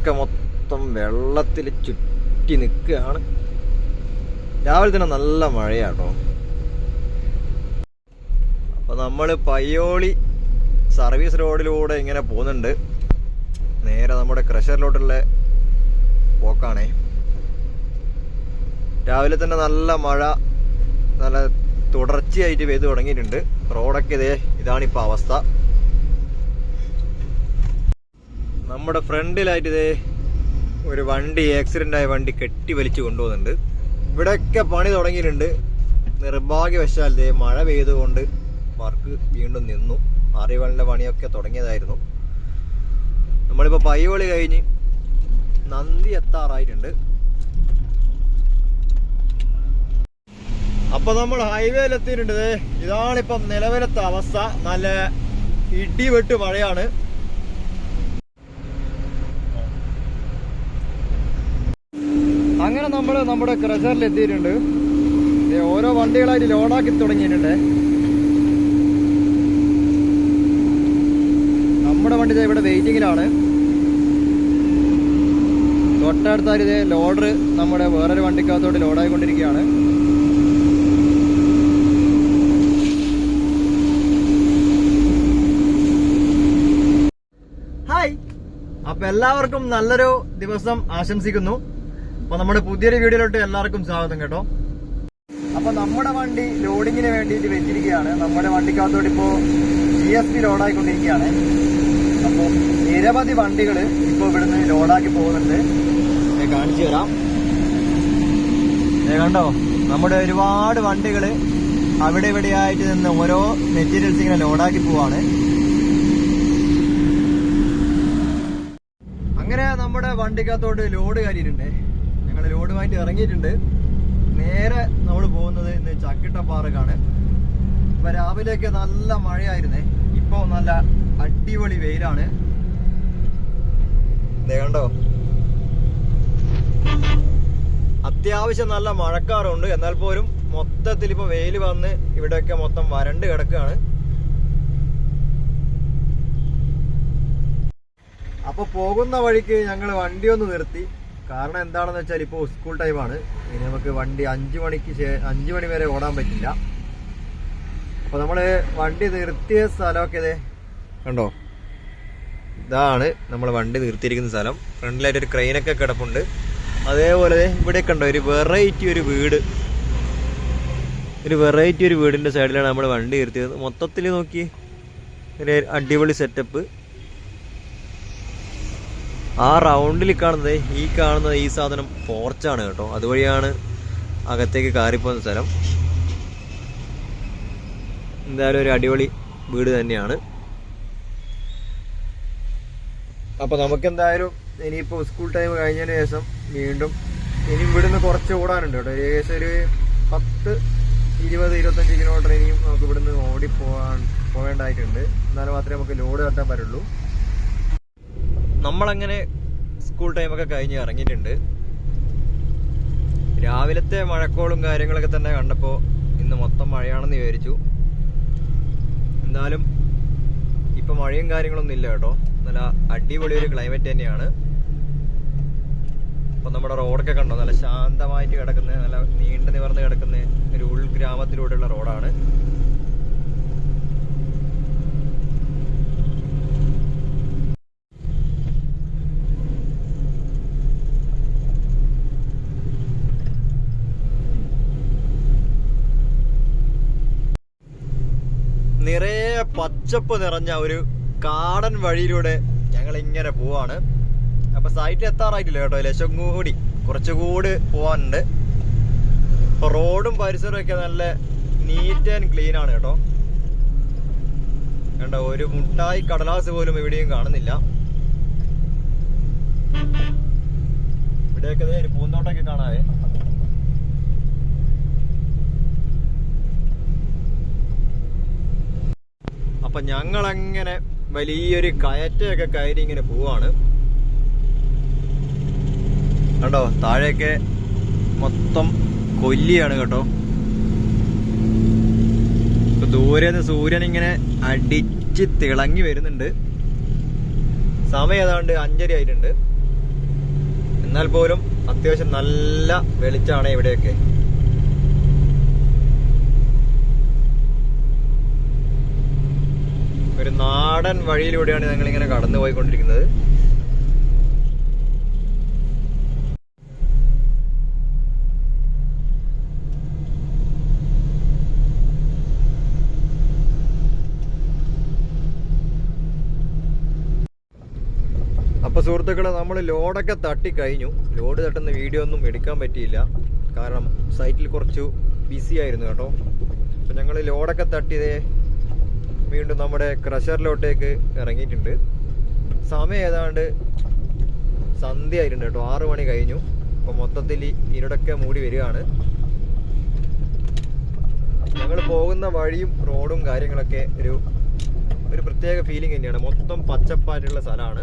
റോഡൊക്കെ മൊത്തം വെള്ളത്തിൽ ചുറ്റി നിൽക്കുകയാണ്. രാവിലെ തന്നെ നല്ല മഴയാട്ടോ. അപ്പോൾ നമ്മൾ പയ്യോളി സർവീസ് റോഡിലൂടെ ഇങ്ങനെ പോകുന്നുണ്ട്. നേരെ നമ്മുടെ ക്രഷറിലോട്ടുള്ള പോക്കാണേ. രാവിലെ തന്നെ നല്ല മഴ നല്ല തുടർച്ചയായിട്ട് പെയ്തു തുടങ്ങിയിട്ടുണ്ട്. റോഡൊക്കെ ഇതേ ഇതാണിപ്പോൾ അവസ്ഥ. നമ്മുടെ ഫ്രണ്ടിലായിട്ട് ഇതേ ഒരു വണ്ടി ആക്സിഡന്റ് ആയ വണ്ടി കെട്ടി വലിച്ചു കൊണ്ടുപോകുന്നുണ്ട്. ഇവിടെയൊക്കെ പണി തുടങ്ങിയിട്ടുണ്ട്. നിർഭാഗ്യവശാൽ ഇതേ മഴ പെയ്തുകൊണ്ട് വർക്ക് വീണ്ടും നിന്നു. അറിവളിന്റെ പണിയൊക്കെ തുടങ്ങിയതായിരുന്നു. നമ്മളിപ്പോൾ പയ്യോളി കഴിഞ്ഞ് നന്ദി എത്താറായിട്ടുണ്ട്. അപ്പോൾ നമ്മൾ ഹൈവേയിൽ എത്തിയിട്ടുണ്ട്. ഇതാണിപ്പം നിലവിലത്തെ അവസ്ഥ. നല്ല ഇടിവെട്ട് മഴയാണ്. അങ്ങനെ നമ്മൾ നമ്മുടെ ക്രഷറിൽ എത്തിയിട്ടുണ്ട്. ഓരോ വണ്ടികളായിട്ട് ലോഡാക്കി തുടങ്ങിയിട്ടുണ്ട്. നമ്മുടെ വണ്ടി ഇവിടെ വെയിറ്റിങ്ങിലാണ് തൊട്ടടുത്തായിട്ട് ഇതേ ലോഡർ നമ്മുടെ വേറൊരു വണ്ടിക്കകത്തോട്ട് ലോഡായിക്കൊണ്ടിരിക്കുകയാണ് ഹായ് അപ്പൊ എല്ലാവർക്കും നല്ലൊരു ദിവസം ആശംസിക്കുന്നു. അപ്പൊ നമ്മുടെ പുതിയൊരു വീഡിയോയിലോട്ട് എല്ലാവർക്കും സ്വാഗതം കേട്ടോ. അപ്പൊ നമ്മുടെ വണ്ടി ലോഡിങ്ങിന് വേണ്ടിയിട്ട് വെച്ചിരിക്കുകയാണ്. നമ്മുടെ വണ്ടിക്കകത്തോട് ഇപ്പോ ജി എസ് പി ലോഡായിക്കൊണ്ടിരിക്കുകയാണ് അപ്പോൾ നിരവധി വണ്ടികൾ ഇപ്പോൾ ഇവിടുന്ന് ലോഡാക്കി പോകുന്നുണ്ട്. കാണിച്ചു തരാം. കണ്ടോ? നമ്മുടെ ഒരുപാട് വണ്ടികൾ അവിടെ ഇവിടെയായിട്ട് നിന്ന് ഓരോ മെറ്റീരിയൽസ് ഇങ്ങനെ ലോഡാക്കി പോവാണ്. അങ്ങനെ നമ്മുടെ വണ്ടിക്കകത്തോട്ട് ലോഡ് കയറിയിട്ടുണ്ട്. ഞങ്ങൾ ലോഡുമായിട്ട് ഇറങ്ങിയിട്ടുണ്ട്. നേരെ നമ്മൾ പോകുന്നത് ഇന്ന് ചക്കിട്ടപ്പാറക്കാണ് ഇപ്പൊ രാവിലെയൊക്കെ നല്ല മഴയായിരുന്നേ. ഇപ്പൊ നല്ല അടിപൊളി വെയിലാണ്. കണ്ടോ? അത്യാവശ്യം നല്ല മഴക്കാറുണ്ട്. എന്നാൽ പോലും മൊത്തത്തിൽ ഇപ്പൊ വെയിൽ വന്ന് ഇവിടെയൊക്കെ മൊത്തം വരണ്ട് കിടക്കുകയാണ്. അപ്പൊ പോകുന്ന വഴിക്ക് ഞങ്ങൾ വണ്ടി ഒന്ന് നിർത്തി. കാരണം എന്താണെന്ന് വെച്ചാൽ ഇപ്പോൾ സ്കൂൾ ടൈമാണ് ഇനി നമുക്ക് വണ്ടി അഞ്ചു മണിക്ക് അഞ്ചു മണി വരെ ഓടാൻ പറ്റില്ല. അപ്പൊ നമ്മൾ വണ്ടി നിർത്തിയ സ്ഥലമൊക്കെ ഇതേ. കണ്ടോ? ഇതാണ് നമ്മൾ വണ്ടി നിർത്തിയിരിക്കുന്ന സ്ഥലം. ഫ്രണ്ടിലായിട്ട് ഒരു ക്രെയിനൊക്കെ കിടപ്പുണ്ട്. അതേപോലെ ഇവിടെ കണ്ടോ ഒരു വെറൈറ്റി ഒരു വീട്. ഒരു വെറൈറ്റി ഒരു വീടിന്റെ സൈഡിലാണ് നമ്മൾ വണ്ടി നിർത്തിയത്. മൊത്തത്തിൽ നോക്കി ഒരു അടിപൊളി സെറ്റപ്പ് ആ റൗണ്ടിൽ കാണുന്നത് ഈ കാണുന്ന ഈ സാധനം പോർച്ചാണ് കേട്ടോ. അതുവഴിയാണ് അകത്തേക്ക് കയറിപ്പോകുന്ന സ്ഥലം. എന്തായാലും ഒരു അടിപൊളി വീട് തന്നെയാണ്. അപ്പൊ നമുക്കെന്തായാലും ഇനിയിപ്പോ സ്കൂൾ ടൈം കഴിഞ്ഞതിന് ശേഷം വീണ്ടും ഇനി ഇവിടുന്ന് കുറച്ച് ഓടാനുണ്ട് കേട്ടോ. ഏകദേശം ഒരു പത്ത് ഇരുപത് ഇരുപത്തഞ്ച് കിലോമീറ്റർ ഇനിയും നമുക്ക് ഇവിടുന്ന് ഓടി പോകാൻ പോകേണ്ടതായിട്ടുണ്ട് എന്നാലും മാത്രമേ നമുക്ക് ലോഡ് കട്ടാൻ പറ്റുള്ളൂ. നമ്മളങ്ങനെ സ്കൂൾ ടൈമൊക്കെ കഴിഞ്ഞ് ഇറങ്ങിയിട്ടുണ്ട്. രാവിലത്തെ മഴക്കോളും കാര്യങ്ങളൊക്കെ തന്നെ കണ്ടപ്പോൾ ഇന്ന് മൊത്തം മഴയാണെന്ന് വിചാരിച്ചു. എന്തായാലും ഇപ്പം മഴയും കാര്യങ്ങളൊന്നും ഇല്ല കേട്ടോ. നല്ല അടിപൊളി ഒരു ക്ലൈമറ്റ് തന്നെയാണ്. ഇപ്പം നമ്മുടെ റോഡൊക്കെ കണ്ടോ? നല്ല ശാന്തമായിട്ട് കിടക്കുന്ന നല്ല നീണ്ടു നിവർന്ന് കിടക്കുന്ന ഒരു ഉൾഗ്രാമത്തിലൂടെയുള്ള റോഡാണ്. നിറയെ പച്ചപ്പ് നിറഞ്ഞ ഒരു കാടൻ വഴിയിലൂടെ ഞങ്ങൾ ഇങ്ങനെ പോവാണ്. അപ്പൊ സൈറ്റിൽ എത്താറായിട്ടില്ല കേട്ടോ ലക്ഷം കൂടി. കുറച്ചുകൂടി പോവാനുണ്ട്. അപ്പൊ റോഡും പരിസരവും ഒക്കെ നല്ല നീറ്റ് ആൻഡ് ക്ലീൻ ആണ് കേട്ടോ. കണ്ടോ ഒരു മുട്ടായി കടലാസ് പോലും എവിടെയും കാണുന്നില്ല. ഇവിടെയൊക്കെ ഒരു പൂന്തോട്ടമൊക്കെ കാണാവേ. അപ്പൊ ഞങ്ങളങ്ങനെ വലിയൊരു കയറ്റയൊക്കെ കയറി ഇങ്ങനെ പോവാണ്. കണ്ടോ? താഴെയൊക്കെ മൊത്തം കൊല്ലിയാണ് കേട്ടോ. ഇപ്പൊ ദൂരെ നിന്ന് സൂര്യൻ ഇങ്ങനെ അടിച്ച് തിളങ്ങി വരുന്നുണ്ട്. സമയം ഏതാണ്ട് അഞ്ചര ആയിട്ടുണ്ട്. എന്നാൽ പോലും അത്യാവശ്യം നല്ല വെളിച്ചാണ് ഇവിടെയൊക്കെ ഒരു നാടൻ വഴിയിലൂടെയാണ് ഞങ്ങൾ ഇങ്ങനെ കടന്നു പോയിക്കൊണ്ടിരിക്കുന്നത് അപ്പൊ സുഹൃത്തുക്കളെ നമ്മൾ ലോഡൊക്കെ തട്ടി കഴിഞ്ഞു ലോഡ് തട്ടുന്ന വീഡിയോ ഒന്നും എടുക്കാൻ പറ്റിയില്ല. കാരണം സൈറ്റിൽ കുറച്ചു ബിസി ആയിരുന്നു കേട്ടോ. അപ്പൊ ഞങ്ങൾ ലോഡൊക്കെ തട്ടിയതേ വീണ്ടും നമ്മുടെ ക്രഷറിലോട്ടേക്ക് ഇറങ്ങിയിട്ടുണ്ട്. സമയം ഏതാണ്ട് സന്ധ്യ ആയിട്ടുണ്ട് കേട്ടോ. ആറു മണി കഴിഞ്ഞു. അപ്പൊ മൊത്തത്തിൽ ഇരുടൊക്കെ മൂടി വരികയാണ്. ഞങ്ങൾ പോകുന്ന വഴിയും റോഡും കാര്യങ്ങളൊക്കെ ഒരു ഒരു പ്രത്യേക ഫീലിംഗ് തന്നെയാണ്. മൊത്തം പച്ചപ്പായിട്ടുള്ള സ്ഥലമാണ്.